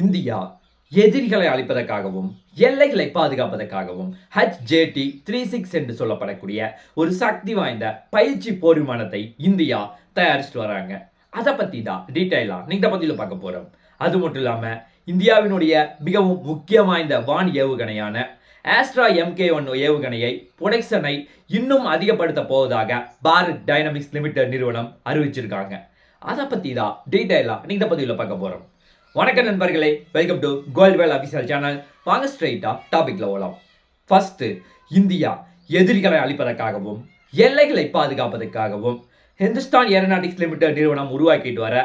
India எதிரிகளை அழிப்பதற்காகவும் எல்லைகளை பாதுகாப்பதற்காகவும் HJT த்ரீ சிக்ஸ் என்று சொல்லப்படக்கூடிய ஒரு சக்தி வாய்ந்த பயிற்சி போர் விமானத்தை இந்தியா தயாரிச்சுட்டு வராங்க. அதை பற்றி தான் டீட்டெயிலாக நீங்கள் பற்றியில் பார்க்க போகிறோம் அது மட்டும் இல்லாமல் இந்தியாவினுடைய மிகவும் முக்கிய வாய்ந்த வான் ஏவுகணையான ஆஸ்ட்ரா எம்கே ஒன் ஏவுகணையை புரொடக்ஷனை இன்னும் அதிகப்படுத்த போவதாக பாரத் டைனமிக்ஸ் லிமிடெட் நிறுவனம் அறிவிச்சிருக்காங்க. அதை பற்றி தான் டீட்டெயிலாக நீங்கள் பற்றியில் பார்க்க போகிறோம் வணக்கம் நண்பர்களே welcome to Goldwell official channel வாங்க ஸ்ட்ரைட்டாக டாபிக்ல ஓலாம். ஃபர்ஸ்ட் இந்தியா எதிரிகளை அழிப்பதற்காகவும் எல்லைகளை பாதுகாப்பதற்காகவும் ஹிந்துஸ்தான் ஏரோநாட்டிக்ஸ் லிமிடெட் நிறுவனம் உருவாக்கிட்டு வர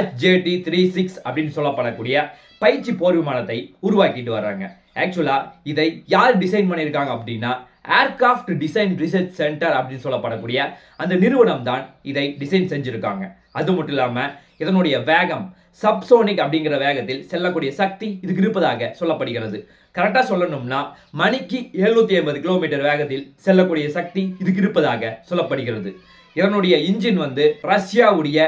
HJT த்ரீ சிக்ஸ் அப்படின்னு சொல்லப்படக்கூடிய பயிற்சி போர் விமானத்தை உருவாக்கிட்டு வர்றாங்க. ஆக்சுவலா இதை யார் டிசைன் பண்ணியிருக்காங்க அப்படின்னா ஏர்கிராஃப்ட் டிசைன் ரிசர்ச் சென்டர் அப்படின்னு சொல்லப்படக்கூடிய அந்த நிறுவனம் தான் இதை டிசைன் செஞ்சுருக்காங்க. அது மட்டும் இல்லாமல் இதனுடைய வேகம் சப்சோனிக் அப்படிங்கிற வேகத்தில் செல்லக்கூடிய சக்தி இதுக்கு இருப்பதாக சொல்லப்படுகிறது. கரெக்டாக சொல்லணும்னா மணிக்கு எழுநூத்தி ஐம்பது கிலோமீட்டர் வேகத்தில் செல்லக்கூடிய சக்தி இதுக்கு இருப்பதாக சொல்லப்படுகிறது. இதனுடைய இன்ஜின் வந்து ரஷ்யாவுடைய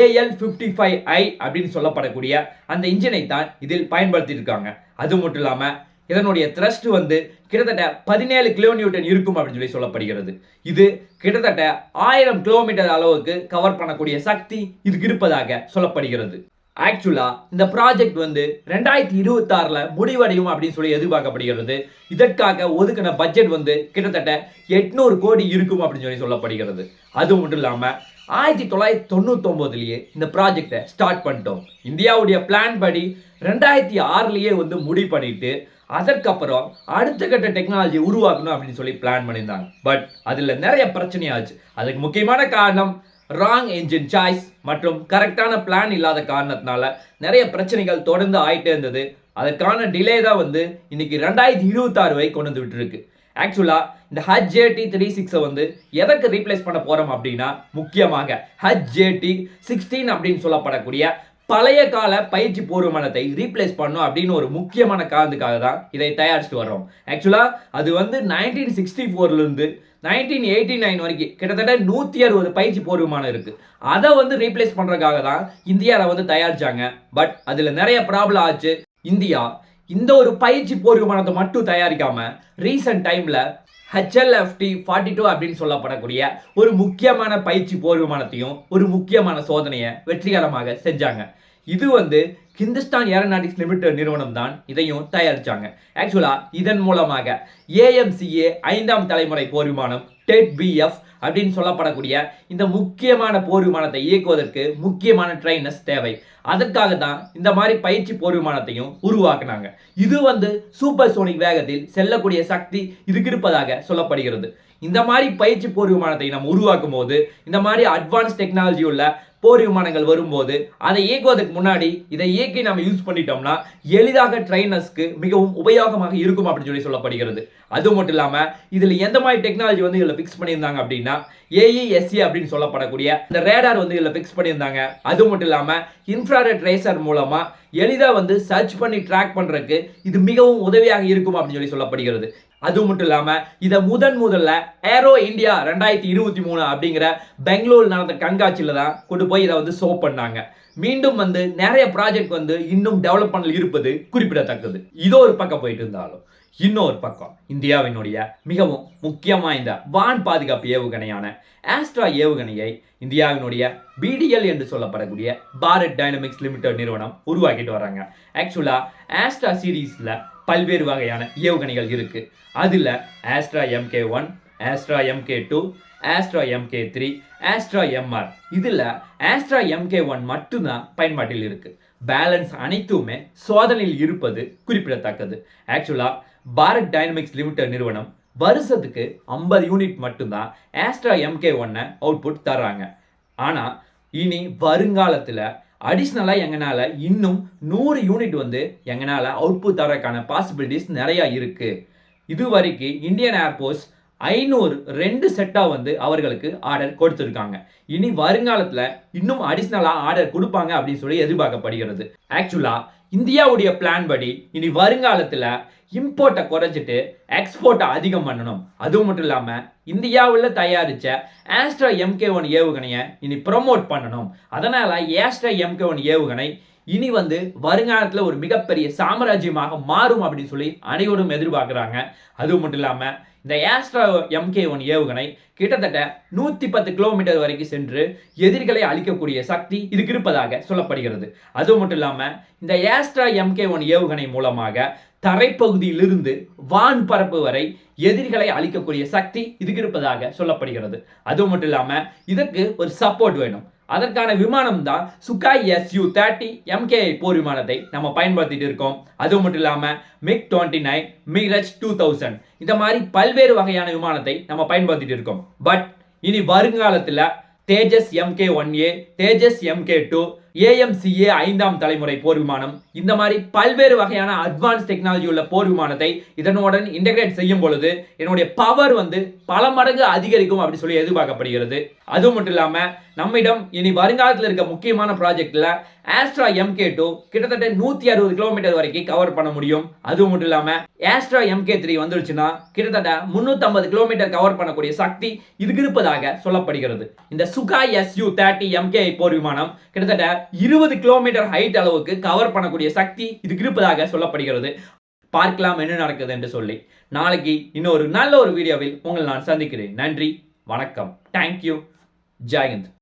ஏஎல் ஃபிஃப்டி ஃபைவ் ஐ அப்படின்னு சொல்லப்படக்கூடிய அந்த இன்ஜினை தான் இதில் பயன்படுத்தியிருக்காங்க. அது மட்டும் இல்லாமல் இதனுடைய த்ரஸ்ட் வந்து கிட்டத்தட்ட பதினேழு கிலோமீட்டர் இருக்கும் அப்படின்னு சொல்லி சொல்லப்படுகிறது. இது கிட்டத்தட்ட ஆயிரம் கிலோமீட்டர் அளவுக்கு கவர் பண்ணக்கூடிய சக்தி இதுக்கு இருப்பதாக சொல்லப்படுகிறது. ஆக்சுவலாக இந்த ப்ராஜெக்ட் வந்து ரெண்டாயிரத்தி இருபத்தாறுல முடிவடையும் அப்படின்னு சொல்லி எதிர்பார்க்கப்படுகிறது. இதற்காக ஒதுக்கின பட்ஜெட் வந்து கிட்டத்தட்ட எட்நூறு கோடி இருக்கும் அப்படின்னு சொல்லி சொல்லப்படுகிறது. அது மட்டும் இல்லாமல் ஆயிரத்தி தொள்ளாயிரத்தி தொண்ணூத்தொம்போதுலேயே இந்த ப்ராஜெக்டை ஸ்டார்ட் பண்ணிட்டோம். இந்தியாவுடைய பிளான் படி ரெண்டாயிரத்தி ஆறுலேயே வந்து முடிவு பண்ணிட்டு அதற்கப்புறம் அடுத்த கட்ட டெக்னாலஜி உருவாக்கணும் அப்படின்னு சொல்லி பிளான் பண்ணியிருந்தாங்க. பட் அதில் நிறைய பிரச்சனையாச்சு. அதுக்கு முக்கியமான காரணம் ராங் என்ஜின் சாய்ஸ் மற்றும் கரெக்டான பிளான் இல்லாத காரணத்தினால நிறைய பிரச்சனைகள் தொடர்ந்து ஆயிட்டே இருந்தது. அதற்கான டிலே தான் வந்து இன்னைக்கு ரெண்டாயிரத்தி இருபத்தாறு வரை கொண்டு வந்து விட்டுருக்கு. ஆக்சுவலாக இந்த ஹஜ் ஜேடி த்ரீ சிக்ஸை வந்து எதற்கு ரீப்ளேஸ் பண்ண போகிறோம் அப்படின்னா முக்கியமாக ஹஜ் ஜேடி சிக்ஸ்டீன் அப்படின்னு சொல்லப்படக்கூடிய பழைய கால பயிற்சி பூர்வமானத்தை ரீப்ளேஸ் பண்ணும் அப்படின்னு ஒரு முக்கியமான காரணத்துக்காக தான் இதை தயாரிச்சுட்டு வர்றோம். ஆக்சுவலாக அது வந்து நைன்டீன் சிக்ஸ்டி ஃபோர்லேருந்து நைன்டீன் எயிட்டி நைன் வரைக்கும் கிட்டத்தட்ட நூற்றி அறுபது பயிற்சி போர்விமானம் இருக்குது அதை வந்து ரீப்ளேஸ் பண்ணுறதுக்காக தான் இந்தியாவை வந்து தயாரிச்சாங்க. பட் அதில் நிறைய ப்ராப்ளம் ஆச்சு. இந்தியா இந்த ஒரு பயிற்சி போர் விமானத்தை மட்டும் தயாரிக்காம ரீசன்ட் டைமில் ஹெச்எல்எஃப்டி ஃபார்ட்டி டூ அப்படின்னு சொல்லப்படக்கூடிய ஒரு முக்கியமான பயிற்சி போர் விமானத்தையும் ஒரு முக்கியமான சோதனையை வெற்றிகரமாக செஞ்சாங்க. இது வந்து ஹிந்துஸ்தான் ஏரோநாட்டிக்ஸ் லிமிடெட் நிறுவனம் தான் இதையும் தயாரிச்சாங்க. ஆக்சுவலாக இதன் மூலமாக ஏஎம்சிஏ ஐந்தாம் தலைமுறை போர் விமானம் டெட் பிஎஃப் அப்படின்னு சொல்லப்படக்கூடிய இந்த முக்கியமான போர் விமானத்தை இயக்குவதற்கு முக்கியமான ட்ரைனர்ஸ் தேவை. அதற்காக தான் இந்த மாதிரி பயிற்சி போர் விமானத்தையும் உருவாக்குனாங்க. இது வந்து சூப்பர் சோனிக் வேகத்தில் செல்லக்கூடிய சக்தி இதுக்கு இருப்பதாக சொல்லப்படுகிறது. இந்த மாதிரி பயிற்சி போர் விமானத்தை நம்ம உருவாக்கும் போது இந்த மாதிரி அட்வான்ஸ் டெக்னாலஜி உள்ள போர் விமானங்கள் வரும்போது அதை இயக்குவதற்கு முன்னாடி இதை இயக்கி நம்ம யூஸ் பண்ணிட்டோம்னா எளிதாக ட்ரைனர்ஸ்க்கு மிகவும் உபயோகமாக இருக்கும் அப்படின்னு சொல்லி சொல்லப்படுகிறது. அது மட்டும் இல்லாமல் இதில் எந்த மாதிரி டெக்னாலஜி வந்து இதில் ஃபிக்ஸ் பண்ணியிருந்தாங்க அப்படின்னா ஏஇஎஸ்சி அப்படின்னு சொல்லப்படக்கூடிய இந்த ரேடார் வந்து இதில் ஃபிக்ஸ் பண்ணியிருந்தாங்க. அது மட்டும் இல்லாமல் இன்ஃப்ராரெட் ரேசர் மூலமாக எளிதாக வந்து சர்ச் பண்ணி ட்ராக் பண்ணுறதுக்கு இது மிகவும் உதவியாக இருக்கும் அப்படின்னு சொல்லி சொல்லப்படுகிறது. அது மட்டும் இல்லாமல் இதை முதன் முதல்ல ஏரோ இந்தியா ரெண்டாயிரத்தி இருபத்தி மூணு அப்படிங்கிற பெங்களூர் நடந்த கண்காட்சியில் தான் கொண்டு போய் இதை வந்து ஷோ பண்ணாங்க. மீண்டும் வந்து நிறைய ப்ராஜெக்ட் வந்து இன்னும் டெவலப்மெண்ட் இருப்பது குறிப்பிடத்தக்கது. இதோ ஒரு பக்கம் போயிட்டு இருந்தாலும். இன்னொரு பக்கம் இந்தியாவினுடைய மிகவும் முக்கியமாக இந்த வான் பாதுகாப்பு ஏவுகணையான ஆஸ்ட்ரா ஏவுகணையை இந்தியாவினுடைய பிடிஎல் என்று சொல்லப்படக்கூடிய பாரத் டைனமிக்ஸ் லிமிடெட் நிறுவனம் உருவாக்கிட்டு வராங்க. ஆக்சுவலாக ஆஸ்ட்ரா சீரீஸில் பல்வேறு வகையான ஏவுகணைகள் இருக்குது அதில் Astra MK one Astra MK two Astra MK three Astra MR இதில் ஆஸ்ட்ரா எம்கே ஒன் மட்டும்தான் பயன்பாட்டில் இருக்குது பேலன்ஸ் அனைத்துமே சோதனையில் இருப்பது குறிப்பிடத்தக்கது. ஆக்சுவலாக பாரத் டைனமிக்ஸ் லிமிடெட் நிறுவனம் வருஷத்துக்கு ஐம்பது யூனிட் மட்டும்தான் ஆஸ்ட்ரா எம்கே ஒன்னை அவுட்புட் தர்றாங்க. ஆனால் இனி வருங்காலத்தில் அடிஷ்னலாக எங்களால் இன்னும் நூறு யூனிட் வந்து எங்களால் அவுட்புட் தரக்கான பாசிபிலிட்டிஸ் நிறையா இருக்குது இது வரைக்கும் இந்தியன் ஏர்போர்ட்ஸ் ஐநூறு ரெண்டு செட்டாக வந்து அவர்களுக்கு ஆர்டர் கொடுத்துருக்காங்க. இனி வருங்காலத்தில் இன்னும் அடிஷ்னலாக ஆர்டர் கொடுப்பாங்க அப்படின்னு சொல்லி எதிர்பார்க்கப்படுகிறது. ஆக்சுவலாக இந்தியாவுடைய பிளான் படி இனி வருங்காலத்தில் இம்போர்ட்டை குறைச்சிட்டு எக்ஸ்போர்ட்டை அதிகம் பண்ணணும். அதுவும் மட்டும் இல்லாமல் இந்தியாவில் தயாரித்த ஆஸ்ட்ரா எம்கே ஒன் ஏவுகணையை இனி ப்ரொமோட் பண்ணணும். அதனால் ஆஸ்ட்ரா எம்கே ஒன் ஏவுகணை இனி வந்து வருங்காலத்தில் ஒரு மிகப்பெரிய சாம்ராஜ்யமாக மாறும் அப்படின்னு சொல்லி அனைவரும் எதிர்பார்க்குறாங்க. அது மட்டும் இல்லாமல் இந்த ஏஸ்ட்ரா எம்கே ஒன் ஏவுகணை கிட்டத்தட்ட நூற்றி பத்து கிலோமீட்டர் வரைக்கும் சென்று எதிரிகளை அழிக்கக்கூடிய சக்தி இதுக்கு இருப்பதாக சொல்லப்படுகிறது. அது மட்டும் இல்லாமல் இந்த ஏஸ்ட்ரா எம்கே ஒன் ஏவுகணை மூலமாக தரைப்பகுதியிலிருந்து வான் பரப்பு வரை எதிரிகளை அழிக்கக்கூடிய சக்தி இதுக்கு இருப்பதாக சொல்லப்படுகிறது. அதுவும் மட்டும் இல்லாமல் இதுக்கு ஒரு சப்போர்ட் வேணும். அதற்கான விமானம் தான் சுகாய் எஸ்யூ தேர்ட்டி எம்கே போர் விமானத்தை நம்ம பயன்படுத்திட்டு இருக்கோம். அதுவும் மட்டும் இல்லாமல் MiG twenty nine Mirage two thousand இந்த மாதிரி பல்வேறு வகையான விமானத்தை நம்ம பயன்படுத்திட்டு இருக்கோம். பட் இனி வருங்காலத்தில் Tejas MK one A Tejas MK two AMCA ஐந்தாம் தலைமுறை போர் விமானம் இந்த மாதிரி பல்வேறு வகையான அட்வான்ஸ் டெக்னாலஜி உள்ள போர் விமானத்தை இதனுடன் இன்டகிரேட் செய்யும் பொழுது என்னுடைய பவர் வந்து பல மடங்கு அதிகரிக்கும் அப்படின்னு சொல்லி எதிர்பார்க்கப்படுகிறது. அது மட்டும் இல்லாமல் நம்மிடம் இனி வருங்காலத்தில் இருக்க முக்கியமான ப்ராஜெக்டில் ஆஸ்ட்ரா எம்கே டூ கிட்டத்தட்ட நூற்றி அறுபது கிலோமீட்டர் வரைக்கும் கவர் பண்ண முடியும். அதுவும் மட்டும் இல்லாமல் ஆஸ்ட்ரா எம்கே த்ரீ வந்துருச்சுன்னா கிட்டத்தட்ட முந்நூற்றம்பது கிலோமீட்டர் கவர் பண்ணக்கூடிய சக்தி இதுக்கு இருப்பதாக சொல்லப்படுகிறது. இந்த சுகா எஸ்யூ தேர்ட்டி எம்கே போர் விமானம் கிட்டத்தட்ட இருபது கிலோமீட்டர் ஹைட் அளவுக்கு கவர் பண்ணக்கூடிய சக்தி இதுக்கு இருப்பதாக சொல்லப்படுகிறது. பார்க்கலாம் என்ன நடக்குது என்று சொல்லி. நாளைக்கு இன்னொரு நல்ல ஒரு வீடியோவில் உங்களை நான் சந்திக்கிறேன். நன்றி வணக்கம். தேங்க்யூ ஜெயந்த்